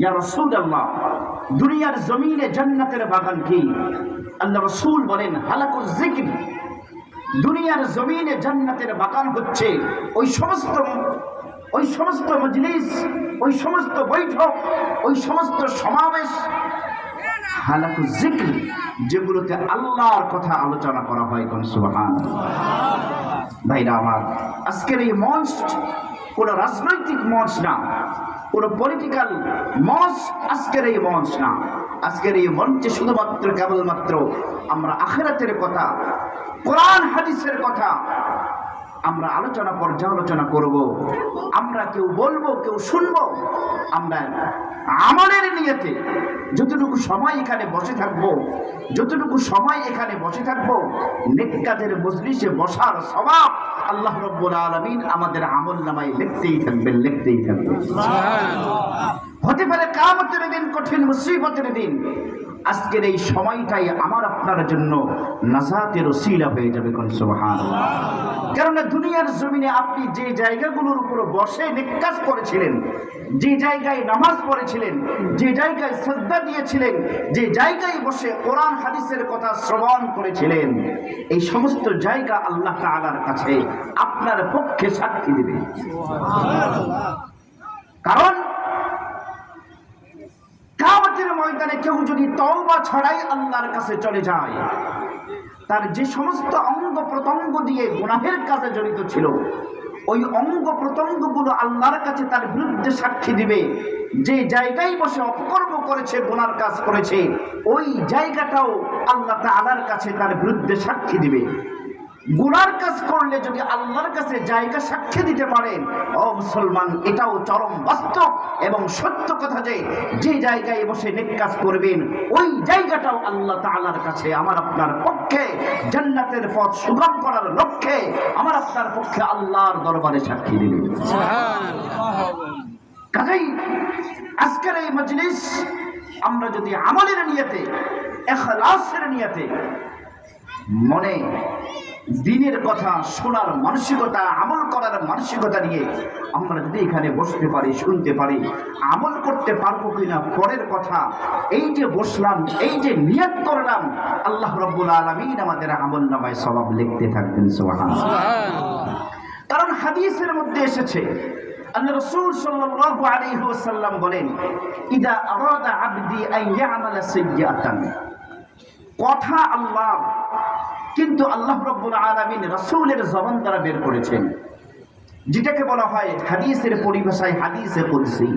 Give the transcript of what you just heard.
ইয়া রাসূলুল্লাহ, দুনিয়ার জমিনে জান্নাতের বাগান কি? আল্লাহ রাসূল বলেন, হালাকুল জিকির দুনিয়ার জমিনে জান্নাতের বাগান হচ্ছে ওই সমস্ত ওই সমস্ত মজলিস, ওই সমস্ত বৈঠক, ওই সমস্ত সমাবেশ। হালাকু জিক্র যেগুলোতে আল্লাহর কথা আলোচনা করা হয় কোন সুবহান। ভাইরা আমার, আজকের এই মঞ্চ কোনো রাজনৈতিক মঞ্চ না। কোনো পলিটিক্যাল মঞ্চ আজকের এই মঞ্চ না। আজকের এই মঞ্চে শুধুমাত্র, কেবলমাত্র আমরা আখেরাতের কথা, কোরআন, হাদিসের কথা আমরা আলোচনা পর্যালোচনা করব। আমরা কেউ বলব, কেউ শুনব। আমরা আমাদের নিয়েতে যতটুকু সময় এখানে বসে থাকব, যতটুকু সময় এখানে বসে থাকব, নেককাদের মজলিসে বসার স্বভাব আল্লাহ রব্বুল আলমিন আমাদের আমল নামায় লিখতেই থাকবেন লিখতেই থাকবেন। হতে পারে কামতের দিন, কঠিন মুসিবতের দিন। আজকের এই সময়টাই আমার আপনার জন্য নাজাতের ওসিলা হয়ে যাবে কোন কেননা দুনিয়ার জমিনে আপনি যে জায়গাগুলোর উপর বসে নিকাজ করেছিলেন, যে জায়গায় নামাজ পড়েছিলেন, যে জায়গায় শ্রদ্ধা দিয়েছিলেন, যে জায়গায় বসে কোরআন, হাদিসের কথা শ্রবণ করেছিলেন, এই সমস্ত জায়গা আল্লাহ তাআলার কাছে আপনার পক্ষে সাক্ষী দেবে। কারণ ময়দানে কেউ যদি তওবা ছড়াই আল্লাহর কাছে চলে যায়, তার যে সমস্ত অঙ্গ প্রত্যঙ্গ দিয়ে গুনাহের কাজে জড়িত ছিল, ওই অঙ্গ প্রত্যঙ্গগুলো আল্লাহর কাছে তার বিরুদ্ধে সাক্ষী দিবে। যে জায়গায় বসে অপকর্ম করেছে, গুনার কাজ করেছে, ওই জায়গাটাও আল্লাহ তাআলার কাছে তার বিরুদ্ধে সাক্ষী দিবে। গুনার কাজ করলে যদি আল্লাহর কাছে জায়গা সাক্ষী দিতে পারেন ও মুসলমান এটাও চরম বাস্তব এবং সত্য কথা যে যে জায়গায় বসে নেক কাজ করবেন ওই জায়গাটাও আল্লাহ তাআলার কাছে আমার আপনার পক্ষে জান্নাতের পথ সুগম করার লক্ষ্যে আমার আপনার পক্ষে আল্লাহর দরবারে সাক্ষী দিবেন কাজেই আজকের এই মজলিস আমরা যদি আমলের নিয়তে এখলাসের নিয়তে মনে দিনের কথা শোনার মানসিকতা আমল করার মানসিকতা নিয়ে আমরা যদি এখানে বসতে পারি শুনতে পারি আমল করতে পারব কিনা পরের কথা এই যে বসলাম এই যে নিয়ত করলাম আল্লাহ রব্বুল আলমিন আমাদের আমল নামায় স্বভাব লিখতে থাকবেন সোহান কারণ হাদিসের মধ্যে এসেছে আল্লাহ রাসূল সাল্লাল্লাহু আলাইহি ওয়াসাল্লাম বলেন ইদা আরাদা আবদি আন ইয়ামালা সাইয়্যাতান। কথা আল্লাহ কিন্তু আল্লাহ রব্বুল আলমিন রসৌলের জবান দ্বারা বের করেছেন। যেটাকে বলা হয় হাদিসের পরিভাষায় হাদিসে কুদসি।